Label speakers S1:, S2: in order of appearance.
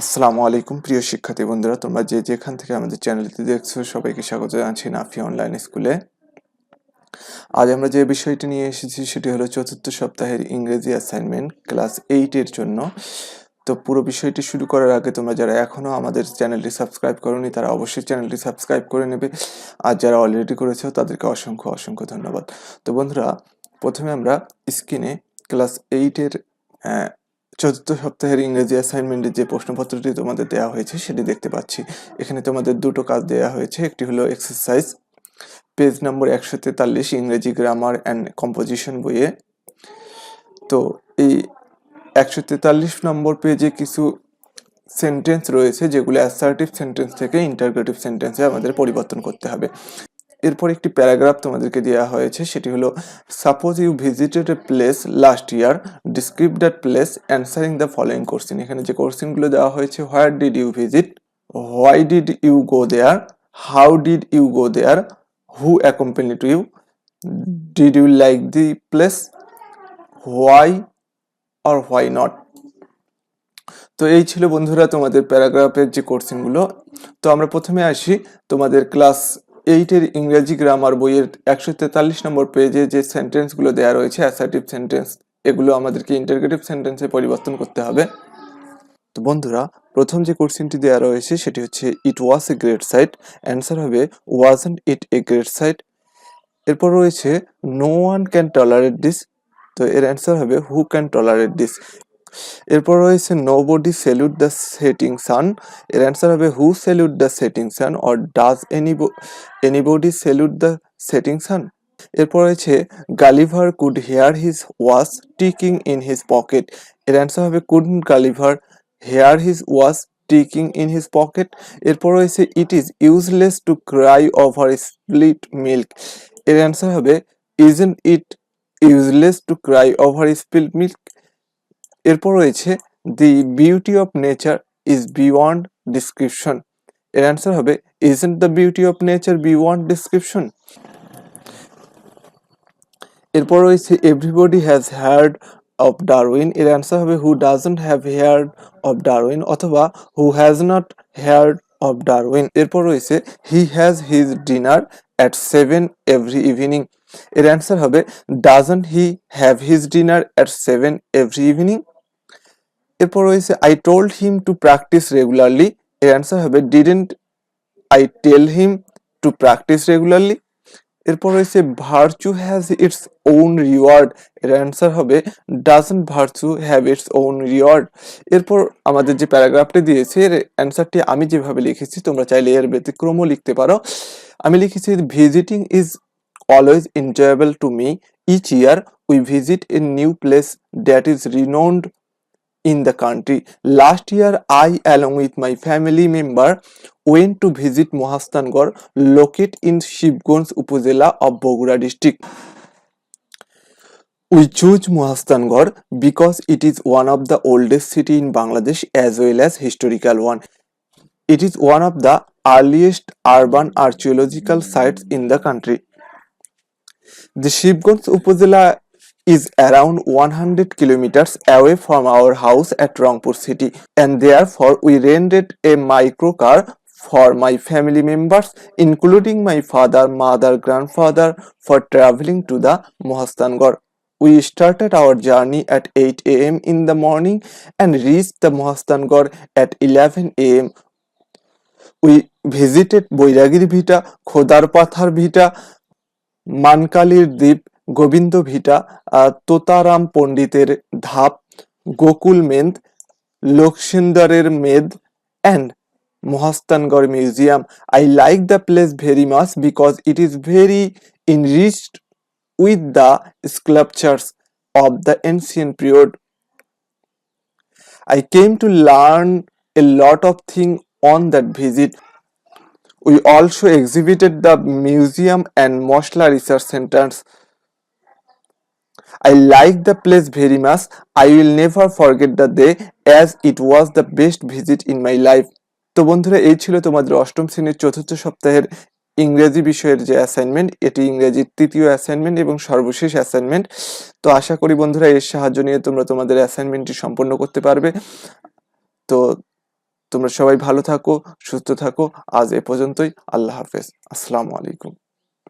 S1: আসসালামু আলাইকুম, প্রিয় শিক্ষার্থী বন্ধুরা। তোমরা যে যেখান থেকে আমাদের চ্যানেলটি দেখছ, সবাইকে স্বাগত জানাচ্ছি নাফি অনলাইন স্কুলে। আজ আমরা যে বিষয়টি নিয়ে এসেছি, সেটি হলো চতুর্থ সপ্তাহের ইংরেজি অ্যাসাইনমেন্ট ক্লাস এইটের জন্য। তো পুরো বিষয়টি শুরু করার আগে তোমরা যারা এখনও আমাদের চ্যানেলটি সাবস্ক্রাইব করোনি, তারা অবশ্যই চ্যানেলটি সাবস্ক্রাইব করে নেবে। আর যারা অলরেডি করেছ, তাদেরকে অসংখ্য অসংখ্য ধন্যবাদ। তো বন্ধুরা, প্রথমে আমরা স্ক্রিনে ক্লাস এইটের চতুর্থ সপ্তাহের ইংরেজি অ্যাসাইনমেন্টের যে প্রশ্নপত্রটি তোমাদের দেওয়া হয়েছে, সেটি দেখতে পাচ্ছি। এখানে তোমাদের দুটো কাজ দেওয়া হয়েছে। একটি হলো এক্সারসাইজ পেজ নম্বর একশো তেতাল্লিশ, ইংরেজি গ্রামার অ্যান্ড কম্পোজিশন বইয়ে। তো এই একশো তেতাল্লিশ নম্বর পেজে কিছু সেন্টেন্স রয়েছে, যেগুলো অ্যাসার্টিভ সেন্টেন্স থেকে ইন্টারগ্রেটিভ সেন্টেন্সে আমাদের পরিবর্তন করতে হবে। এরপর একটি প্যারাগ্রাফ তোমাদেরকে দেওয়া হয়েছে, সেটি হলো suppose you visited a place last year describe that place answering the following question এখানে যে কোশ্চিনগুলো দেওয়া হয়েছে where did you visit why did you go there how did you go there who accompany to you did you like the place why or why not তো এই ছিল বন্ধুরা তোমাদের প্যারাগ্রাফের যে কোর্সিনগুলো তো আমরা প্রথমে আসি তোমাদের ক্লাস এইটের ইংরেজি গ্রামার বইয়ের একশো তেতাল্লিশ নম্বর পেজে যে সেন্টেন্সগুলো দেওয়া রয়েছে অ্যাসার্টিভ সেন্টেন্স এগুলো আমাদেরকে ইন্টারগ্রেটিভ সেন্টেন্সে পরিবর্তন করতে হবে। তো বন্ধুরা, প্রথম যে কোশ্চেনটি দেওয়া রয়েছে, সেটি হচ্ছে it was a great sight answer হবে wasn't it a great sight এরপর রয়েছে no one can tolerate this তো এর অ্যান্সার হবে হু ক্যান টলারেট দিস এরপর রয়েছে nobody salute the setting sun এর অ্যান্সার হবে who salute the setting sun or does any anybody salute the setting sun এরপর রয়েছে Gulliver could hear his watch ticking in his pocket এর answer হবে could Gulliver hear his watch ticking in his pocket এরপর রয়েছে it is useless to cry over split milk এর answer হবে isn't it useless to cry over spilled milk এরপর রয়েছে the beauty of nature is beyond description এর answer হবে isn't the beauty of nature beyond description এরপর রয়েছে everybody has heard of Darwin এর answer হবে who doesn't have heard of Darwin অথবা who has not heard of Darwin এরপর রয়েছে he has his dinner at seven every evening এর answer হবে doesn't he have his dinner at seven every evening এরপর রয়েছে I told him to practice regularly এর answer হবে didn't I tell him to practice regularly এরপর রয়েছে virtue has its own reward এর answer হবে doesn't virtue have its own reward এরপর আমাদের যে প্যারাগ্রাফটি দিয়েছে, এর অ্যান্সারটি আমি যেভাবে লিখেছি, তোমরা চাইলে এর ব্যতিক্রমও লিখতে পারো। আমি লিখেছি visiting is always enjoyable to me each year we visit a new place that is renowned in the country. Last year, I, along with my family member, went to visit Mohastangor, located in Shibganj Upazila of Bogura district. We choose Mohastangor because it is one of the oldest city in Bangladesh as well as historical one. It is one of the earliest urban archaeological sites in the country. The Shibganj Upazila is around 100 kilometers away from our house at Rangpur city and therefore we rented a micro car for my family members including my father mother grandfather for traveling to the Mohastangor we started our journey at 8 am in the morning and reached the Mohastangor at 11 am we visited বৈরাগীর ভিটা খোদার পাথার ভিটা মানকালির দ্বীপ গোবিন্দ ভিটা তোতারাম পণ্ডিতের ধাপ গোকুল মেদ লোকসুন্দরের মেদ and Mahasthangarh museum I like the place very much because it is very enriched with the sculptures of the ancient period. I came to learn a lot of things on that visit. We also exhibited the museum and Moshla Research Centers. I like the place very much. I will never forget the day as it was the best visit in my life. তো বন্ধুরা, এই ছিল তোমাদের অষ্টম শ্রেণির চতুর্থ সপ্তাহের ইংরেজি বিষয়ের যে অ্যাসাইনমেন্ট এটি ইংরেজির তৃতীয় অ্যাসাইনমেন্ট এবং সর্বশেষ অ্যাসাইনমেন্ট তো আশা করি বন্ধুরা, এর সাহায্য নিয়ে তোমরা তোমাদের অ্যাসাইনমেন্টটি সম্পন্ন করতে পারবে। তো তোমরা সবাই ভালো থাকো, সুস্থ থাকো। আজ এ পর্যন্তই। আল্লাহ হাফেজ। আসসালামু আলাইকুম।